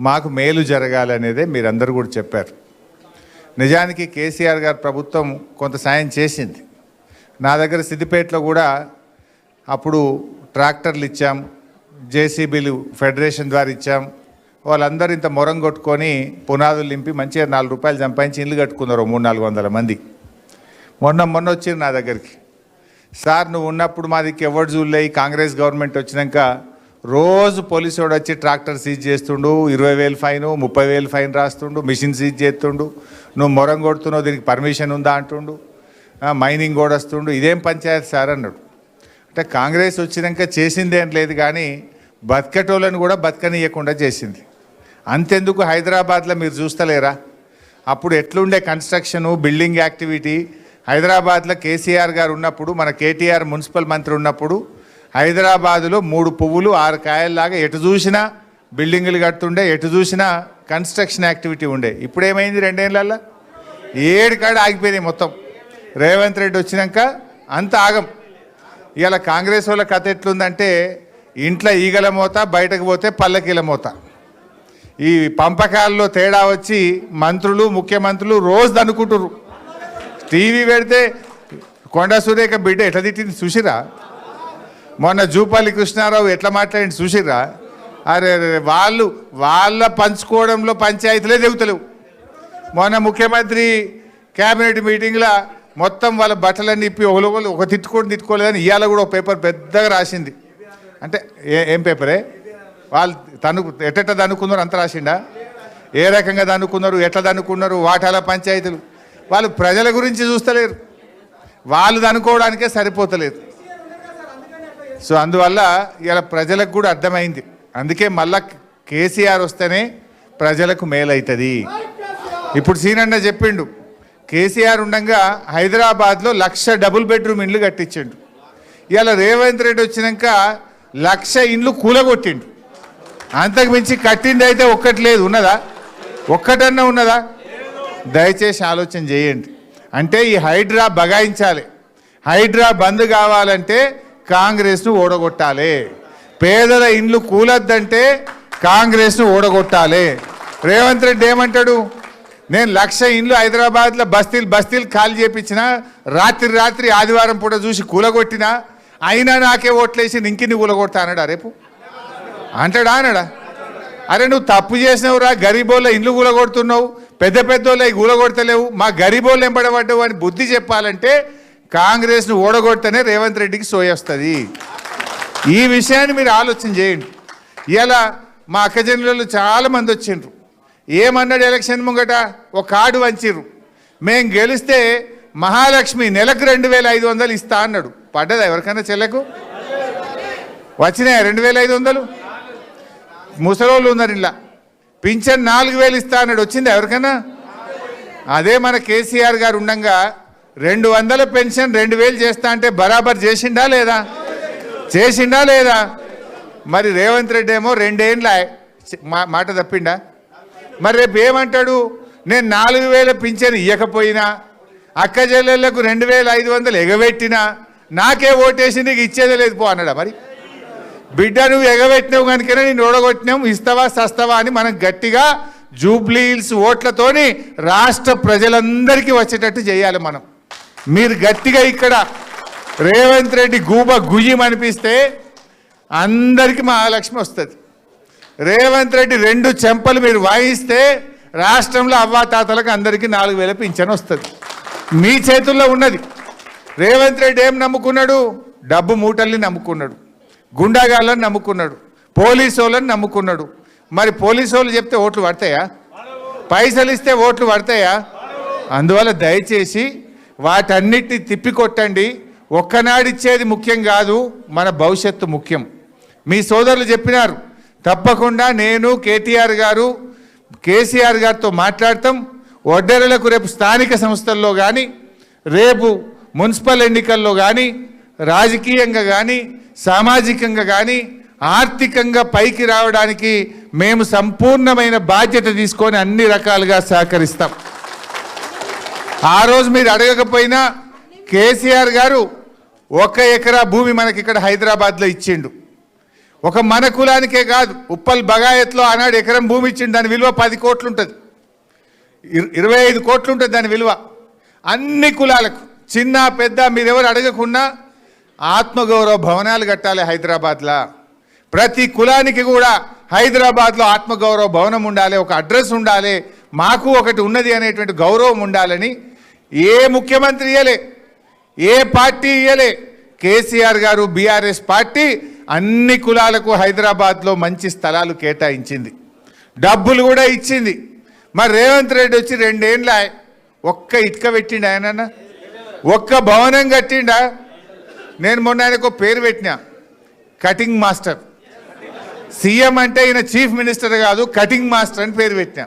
మాకు మేలు జరగాలనేదే మీరందరూ కూడా చెప్పారు. నిజానికి కేసీఆర్ గారు ప్రభుత్వం కొంత సాయం చేసింది. నా దగ్గర సిద్దిపేటలో కూడా అప్పుడు ట్రాక్టర్లు ఇచ్చాం జేసీబీలు ఫెడరేషన్ ద్వారా ఇచ్చాం. వాళ్ళందరూ ఇంత మొరం కొట్టుకొని పునాదులు నింపి మంచిగా నాలుగు రూపాయలు సంపాదించి ఇల్లు కట్టుకున్నారు మూడు నాలుగు వందల మంది. మొన్న మొన్న వచ్చారు నా దగ్గరికి. సార్ నువ్వు ఉన్నప్పుడు మా దిక్కు ఎవరు చూడలే కాంగ్రెస్ గవర్నమెంట్ వచ్చినాక రోజు పోలీసు వాడు వచ్చి ట్రాక్టర్ సీజ్ చేస్తుండు ఇరవై వేలు ఫైన్ ముప్పై వేలు ఫైన్ రాస్తుండు మిషన్ సీజ్ చేస్తుండు నువ్వు మొరం కొడుతున్నావు దీనికి పర్మిషన్ ఉందా అంటుండు మైనింగ్ కూడా వస్తుండు ఇదేం పంచాయతీ సార్ అన్నాడు. అంటే కాంగ్రెస్ వచ్చినాక చేసిందేం లేదు కానీ బతకటోళ్ళని కూడా బతకనీయకుండా చేసింది. అంతెందుకు హైదరాబాద్లో మీరు చూస్తలేరా? అప్పుడు ఎట్లుండే కన్స్ట్రక్షను బిల్డింగ్ యాక్టివిటీ? హైదరాబాద్లో కేసీఆర్ గారు ఉన్నప్పుడు మన కేటీఆర్ మున్సిపల్ మంత్రి ఉన్నప్పుడు హైదరాబాదులో మూడు పువ్వులు ఆరు కాయల్లాగా ఎటు చూసినా బిల్డింగులు కడుతుండే ఎటు చూసినా కన్స్ట్రక్షన్ యాక్టివిటీ ఉండే. ఇప్పుడు ఏమైంది ఏడు కాడ ఆగిపోయినాయి మొత్తం. రేవంత్ రెడ్డి వచ్చినాక అంత ఆగం. ఇవాళ కాంగ్రెస్ వాళ్ళ కథ ఎట్లుందంటే ఇంట్లో ఈగల మోత బయటకు పోతే పల్లకీల మోత. ఈ పంపకాల్లో తేడా వచ్చి మంత్రులు ముఖ్యమంత్రులు రోజు దనుకుంటురు టీవీ పెడితే కొండ సురేఖ బిడ్డ ఎట్లా తిట్టింది చూసిరా? మొన్న జూపల్లి కృష్ణారావు ఎట్లా మాట్లాడి చూసిరా అరే అరే, వాళ్ళు వాళ్ళ పంచుకోవడంలో పంచాయతీలే దిగుతలేవు మొన్న ముఖ్యమంత్రి క్యాబినెట్ మీటింగ్లో మొత్తం వాళ్ళ బట్టలన్నీ ఇప్పి ఒకరు ఒక తిట్టుకోండి తిట్టుకోలేదని ఇవాళ కూడా ఒక పేపర్ పెద్దగా రాసింది. అంటే ఏ ఏం పేపరే? వాళ్ళు తను ఎట్ట దనుకున్నారు అంత రాసిండా? ఏ రకంగా దనుకున్నారు ఎట్లా దనుకున్నారు వాటాల పంచాయతీలు? వాళ్ళు ప్రజల గురించి చూస్తలేరు. వాళ్ళు దనుకోవడానికే సరిపోతలేదు. సో అందువల్ల ఇలా ప్రజలకు కూడా అర్థమైంది. అందుకే మళ్ళా కేసీఆర్ వస్తేనే ప్రజలకు మేలవుతుంది ఇప్పుడు సీనన్న చెప్పిండు కేసీఆర్ ఉండగా హైదరాబాద్లో లక్ష డబుల్ బెడ్రూమ్ ఇండ్లు కట్టించిండు. ఇవాళ రేవంత్ రెడ్డి వచ్చినాక లక్ష ఇండ్లు కూలగొట్టిండు. అంతకు మించి కట్టింది అయితే ఒక్కటి లేదు ఉన్నదా? ఒక్కటన్నా ఉన్నదా? దయచేసి ఆలోచన చేయండి. అంటే ఈ హైడ్రా బగాయించాలి. హైడ్రా బంద్ కావాలంటే కాంగ్రెస్ను ఓడగొట్టాలి. పేదల ఇండ్లు కూలద్దంటే కాంగ్రెస్ను ఓడగొట్టాలి. రేవంత్ రెడ్డి ఏమంటాడు? నేను లక్ష ఇండ్లు హైదరాబాద్లో బస్తీలు బస్తీలు ఖాళీ చేపించిన రాత్రి రాత్రి ఆదివారం పూట చూసి కూలగొట్టినా అయినా నాకే ఓట్లేసి ఇంకిని కూలగొడతా అన్నాడా రేపు? అంటాడా అనడా అరే నువ్వు తప్పు చేసినవురా గరీబోళ్ళ ఇండ్లు కూలగొడుతున్నావు పెద్ద పెద్దోళ్ళ కూలగొడతలేవు మా గరీబోళ్ళు ఎంబడబడ్డావు అని బుద్ధి చెప్పాలంటే కాంగ్రెస్ను ఓడగొడితేనే రేవంత్ రెడ్డికి సోయొస్తుంది ఈ విషయాన్ని మీరు ఆలోచన చేయండి. ఇలా మా అక్కజనులలో చాలా మంది వచ్చిండ్రు. ఏమన్నాడు ఎలక్షన్ ముంగట? ఒక కార్డు వంచిర్రు. మేం గెలిస్తే మహాలక్ష్మి నెలకు రెండు వేల ఐదు వందలు ఇస్తా అన్నాడు. పడ్డదా ఎవరికైనా చెల్లకు? వచ్చినాయా రెండు వేల ఐదు వందలు? ముసలోళ్ళు ఉన్నారు ఇలా పింఛన్ నాలుగు వేలు ఇస్తా అన్నాడు. వచ్చింది ఎవరికైనా అదే మన కేసీఆర్ గారు ఉండంగా రెండు వందల పెన్షన్ రెండు వేలు చేస్తా అంటే బరాబర్ చేసిండా లేదా? చేసిండా లేదా? మరి రేవంత్ రెడ్డి ఏమో రెండేండ్ల మాట తప్పిండా? మరి రేపు ఏమంటాడు? నేను నాలుగు వేల పింఛను ఇవ్వకపోయినా అక్క చెల్లెళ్ళకు రెండు వేల ఐదు వందలు ఎగబెట్టినా నాకే ఓటేసి నీకు ఇచ్చేదే లేదు పో అన్నాడా మరి? బిడ్డ నువ్వు ఎగబెట్టినావు కనుకనే నేను ఓడగొట్టినావు ఇస్తావా సస్తావా అని మనం గట్టిగా జూబ్లీహిల్స్ ఓట్లతోని రాష్ట్ర ప్రజలందరికీ వచ్చేటట్టు చేయాలి మనం. మీరు గట్టిగా ఇక్కడ రేవంత్ రెడ్డి గూబ గుయ్యం అనిపిస్తే అందరికీ మహాలక్ష్మి వస్తుంది. రేవంత్ రెడ్డి రెండు చెంపలు మీరు వాయిస్తే రాష్ట్రంలో అవ్వాతాతలకు అందరికీ నాలుగు వేల పింఛన్ వస్తుంది. మీ చేతుల్లో ఉన్నది. రేవంత్ రెడ్డి ఏం నమ్ముకున్నాడు? డబ్బు మూటల్ని నమ్ముకున్నాడు. గుండాగాళ్ళని నమ్ముకున్నాడు. పోలీసు వాళ్ళని నమ్ముకున్నాడు. మరి పోలీసు వాళ్ళు చెప్తే ఓట్లు పడతాయా? పైసలు ఇస్తే ఓట్లు పడతాయా? అందువల్ల దయచేసి వాటన్నిటిని తిప్పికొట్టండి. ఒక్కనాడిచ్చేది ముఖ్యం కాదు మన భవిష్యత్తు ముఖ్యం. మీ సోదరులు చెప్పినారు తప్పకుండా నేను కేటీఆర్ గారు కేసీఆర్ గారితో మాట్లాడతాం. ఒడ్డెరలకు రేపు స్థానిక సంస్థల్లో కానీ రేపు మున్సిపల్ ఎన్నికల్లో కానీ రాజకీయంగా కానీ సామాజికంగా కానీ ఆర్థికంగా పైకి రావడానికి మేము సంపూర్ణమైన బాధ్యత తీసుకొని అన్ని రకాలుగా సహకరిస్తాం. ఆ రోజు మీరు అడగకపోయినా కేసీఆర్ గారు ఒక ఎకరా భూమి మనకి ఇక్కడ హైదరాబాద్లో ఇచ్చిండు. ఒక మన కులానికే కాదు ఉప్పల్ బగాయత్లో ఆనాడు ఎకరం భూమి ఇచ్చిండు దాని విలువ పది కోట్లు ఉంటుంది ఇరవై ఐదు కోట్లు ఉంటుంది దాని విలువ. అన్ని కులాలకు చిన్న పెద్ద మీరెవరు అడగకున్నా ఆత్మగౌరవ భవనాలు కట్టాలి హైదరాబాద్లో. ప్రతి కులానికి కూడా హైదరాబాద్లో ఆత్మగౌరవ భవనం ఉండాలి ఒక అడ్రస్ ఉండాలి మాకు ఒకటి ఉన్నది అనేటువంటి గౌరవం ఉండాలని ఏ ముఖ్యమంత్రి ఇయ్యలే ఏ పార్టీ ఇయ్యలే. కేసీఆర్ గారు బీఆర్ఎస్ పార్టీ అన్ని కులాలకు హైదరాబాద్లో మంచి స్థలాలు కేటాయించింది. డబ్బులు కూడా ఇచ్చింది. మరి రేవంత్ రెడ్డి వచ్చి రెండేండ్ల ఒక్క ఇటుక పెట్టిండు ఆయన ఒక్క భవనం కట్టిండా? నేను మొన్న ఆయనకు పేరు పెట్టినా కటింగ్ మాస్టర్. సీఎం అంటే ఈయన చీఫ్ మినిస్టర్ కాదు కటింగ్ మాస్టర్ అని పేరు పెట్టినా.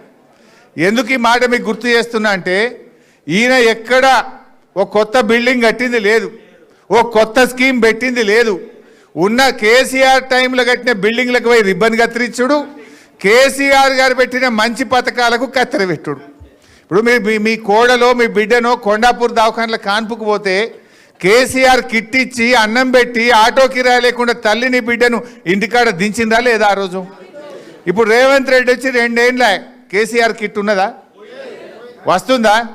ఎందుకు ఈ మాట మీకు గుర్తు చేస్తున్నా అంటే ఈయన ఎక్కడ ఒక కొత్త బిల్డింగ్ కట్టింది లేదు ఓ కొత్త స్కీమ్ పెట్టింది లేదు. ఉన్న కేసీఆర్ టైంలో కట్టిన బిల్డింగ్లకు పోయి రిబ్బన్ కత్తిరించుడు కేసీఆర్ గారు పెట్టిన మంచి పథకాలకు కత్తెర పెట్టుడు. ఇప్పుడు మీ మీ- మీ కోడలో మీ బిడ్డనో కొండాపూర్ దవాఖానలో కాన్పుకు పోతే కేసీఆర్ కిట్ ఇచ్చి అన్నం పెట్టి ఆటో కిరాయి లేకుండా తల్లిని బిడ్డను ఇంటికాడ దించిందా లేదా ఆ రోజు? ఇప్పుడు రేవంత్ రెడ్డి వచ్చి రెండేళ్ళ కేసీఆర్ కిట్ ఉన్నదా? వస్తుందా?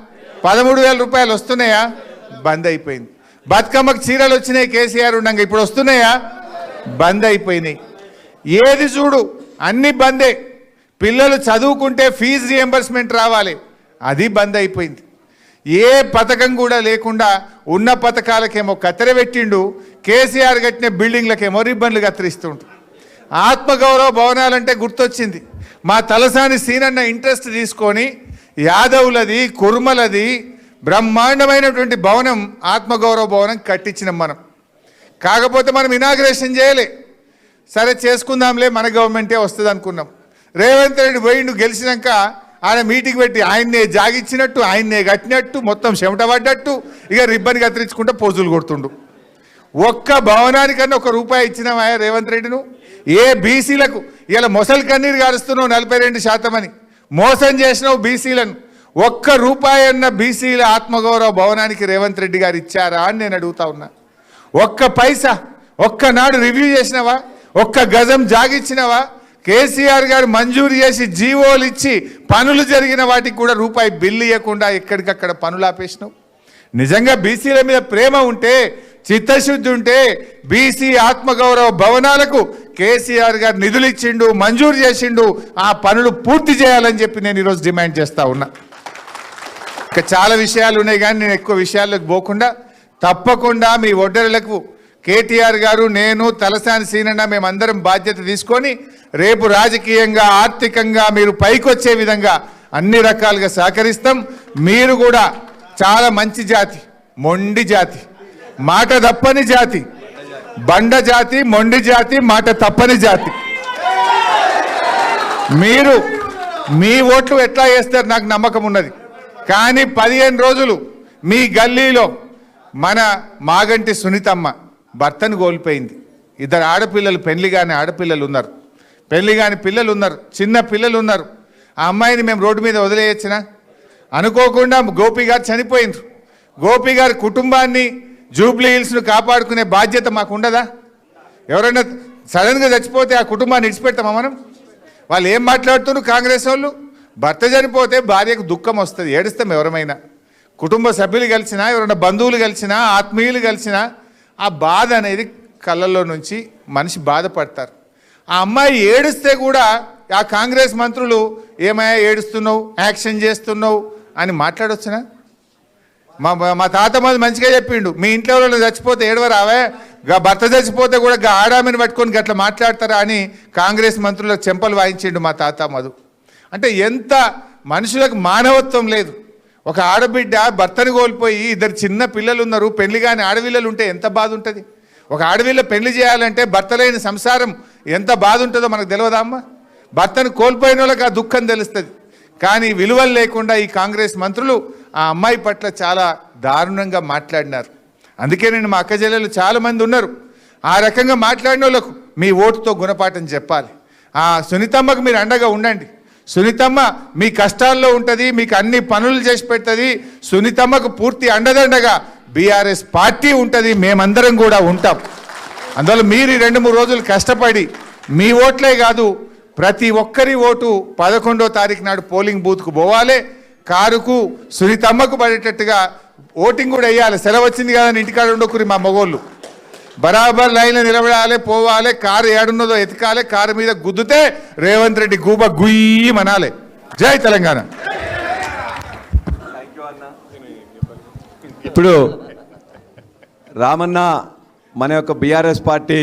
పదమూడు వేల రూపాయలు వస్తున్నాయా? బంద్ అయిపోయింది. బతుకమ్మకు చీరలు వచ్చినాయి కేసీఆర్ ఉండగా ఇప్పుడు వస్తున్నాయా? బంద్ అయిపోయినాయి. ఏది చూడు అన్ని బందే. పిల్లలు చదువుకుంటే ఫీజు రియంబర్స్మెంట్ రావాలి. అది బంద్ అయిపోయింది. ఏ పథకం కూడా లేకుండా ఉన్న పథకాలకేమో కత్తెర పెట్టిండు కేసీఆర్ కట్టిన బిల్డింగ్లకేమో రిబ్బన్లు కత్తిరిస్తుండు ఆత్మగౌరవ భవనాలంటే గుర్తొచ్చింది. మా తలసాని సీనన్న ఇంట్రెస్ట్ తీసుకొని యాదవులది కుర్మలది బ్రహ్మాండమైనటువంటి భవనం ఆత్మగౌరవ భవనం కట్టించినాం మనం. కాకపోతే మనం ఇనాగ్రేషన్ చేయలే. సరే చేసుకుందాంలే మన గవర్నమెంటే వస్తుంది అనుకున్నాం రేవంత్ రెడ్డి పోయిండు గెలిచినాక ఆయన మీటింగ్ పెట్టి ఆయన్నే జాగిచ్చినట్టు ఆయన్నే కట్టినట్టు మొత్తం చెమట పడ్డట్టు ఇక రిబ్బన్ కత్తిరించుకుంటే పోజులు కొడుతుండు. ఒక్క భవనానికన్నా ఒక రూపాయి ఇచ్చినామా రేవంత్ రెడ్డిను? ఏ బీసీలకు ఇలా మొసలి కన్నీరు గారుస్తున్నావు నలభై రెండు శాతం అని మోసం చేసినావు బీసీలను. ఒక్క రూపాయి అన్న బీసీల ఆత్మగౌరవ భవనానికి రేవంత్ రెడ్డి గారు ఇచ్చారా అని నేను అడుగుతా ఉన్నా. ఒక్క పైసా ఒక్కనాడు రివ్యూ చేసినావా? ఒక్క గజం జాగిచ్చినవా? కేసీఆర్ గారు మంజూరు చేసి జీవోలు ఇచ్చి పనులు జరిగిన వాటికి కూడా రూపాయి బిల్లు ఇవ్వకుండా ఎక్కడికక్కడ పనులు ఆపేసినావు. నిజంగా బీసీల మీద ప్రేమ ఉంటే చిత్తశుద్ధి ఉంటే బీసీ ఆత్మగౌరవ భవనాలకు కేసీఆర్ గారు నిధులు ఇచ్చిండు మంజూరు చేసిండు ఆ పనులు పూర్తి చేయాలని చెప్పి నేను ఈరోజు డిమాండ్ చేస్తూ ఉన్నా. ఇంకా చాలా విషయాలు ఉన్నాయి కానీ నేను ఎక్కువ విషయాల్లోకి పోకుండా తప్పకుండా మీ ఒడ్డరులకు కేటీఆర్ గారు నేను తలసాని సీనన్న మేమందరం బాధ్యత తీసుకొని రేపు రాజకీయంగా ఆర్థికంగా మీరు పైకొచ్చే విధంగా అన్ని రకాలుగా సహకరిస్తాం. మీరు కూడా చాలా మంచి జాతి మొండి జాతి. మాట తప్పని జాతి బండ జాతి మొండి జాతి మాట తప్పని జాతి. మీరు మీ ఓట్లు ఎట్లా వేస్తారు నాకు నమ్మకం ఉన్నది. కానీ పదిహేను రోజులు మీ గల్లీలో మన మాగంటి సునీతమ్మ భర్తను కోల్పోయింది. ఇద్దరు ఆడపిల్లలు పెళ్ళి కాని ఆడపిల్లలు ఉన్నారు. పెళ్ళి కాని పిల్లలు ఉన్నారు చిన్న పిల్లలు ఉన్నారు. ఆ అమ్మాయిని మేము రోడ్డు మీద వదిలేయచ్చునా? అనుకోకుండా గోపి గారు చనిపోయిండ్రు. గోపి గారి కుటుంబాన్ని జూబ్లీ హిల్స్ను కాపాడుకునే బాధ్యత మాకు ఉండదా ఎవరైనా సడన్గా చచ్చిపోతే ఆ కుటుంబాన్ని ఇడిచిపెడతామా మనం? వాళ్ళు ఏం మాట్లాడుతున్నారు కాంగ్రెస్ వాళ్ళు? భర్త చనిపోతే భార్యకు దుఃఖం వస్తుంది ఏడుస్తాం ఎవరమైనా. కుటుంబ సభ్యులు కలిసినా ఎవరైనా బంధువులు కలిసినా ఆత్మీయులు కలిసినా ఆ బాధ అనేది కళ్ళల్లో నుంచి మనిషి బాధపడతారు. ఆ అమ్మాయి ఏడిస్తే కూడా ఆ కాంగ్రెస్ మంత్రులు ఏమయ్యా ఏడుస్తున్నావు? యాక్షన్ చేస్తున్నావు? అని మాట్లాడొచ్చునా? మా మా- తాత మాది మంచిగా చెప్పిండు. మీ ఇంట్లో వాళ్ళు చచ్చిపోతే ఏడవరావే భర్త చచ్చిపోతే కూడా గా పట్టుకొని గట్ల మాట్లాడతారా అని కాంగ్రెస్ మంత్రుల చెంపలు వాయించిండు మా తాత మధు. అంటే ఎంత మనుషులకు మానవత్వం లేదు. ఒక ఆడబిడ్డ భర్తను కోల్పోయి ఇద్దరు చిన్న పిల్లలు ఉన్నారు పెళ్ళి కాని ఆడవిల్లలు ఉంటే ఎంత బాధ ఉంటుంది ఒక ఆడవిల్ల పెళ్ళి చేయాలంటే భర్త లేని సంసారం ఎంత బాధ ఉంటుందో మనకు తెలియదా అమ్మ? భర్తను కోల్పోయిన వాళ్ళకి ఆ దుఃఖం తెలుస్తుంది. కానీ విలువలు లేకుండా ఈ కాంగ్రెస్ మంత్రులు ఆ అమ్మాయి పట్ల చాలా దారుణంగా మాట్లాడినారు. అందుకే నేను మా అక్క చెల్లెలు చాలా మంది ఉన్నారు. ఆ రకంగా మాట్లాడిన వాళ్ళకు మీ ఓటుతో గుణపాఠం చెప్పాలి. ఆ సునీతమ్మకు మీరు అండగా ఉండండి. సునీతమ్మ మీ కష్టాల్లో ఉంటుంది మీకు అన్ని పనులు చేసి పెడుతుంది. సునీతమ్మకు పూర్తి అండదండగా బీఆర్ఎస్ పార్టీ ఉంటుంది మేమందరం కూడా ఉంటాం. అందువల్ల మీరు ఈ రెండు మూడు రోజులు కష్టపడి మీ ఓట్లే కాదు ప్రతి ఒక్కరి ఓటు పదకొండో తారీఖు నాడు పోలింగ్ బూత్కు పోవాలి. కారుకు సునీతమ్మకు పడేటట్టుగా ఓటింగ్ కూడా వేయాలి. సెలవు వచ్చింది కదా ఇంటికాడ ఉండకురి మా మగోళ్ళు. బరాబర్ లైన్లో నిలబడాలి పోవాలి కారు ఏడున్నదో ఎతకాలి కారు మీద గుద్దుతే రేవంత్ రెడ్డి గూబ గుయ్యి మనాలి. జై తెలంగాణ. ఇప్పుడు రామన్న మన యొక్క బీఆర్ఎస్ పార్టీ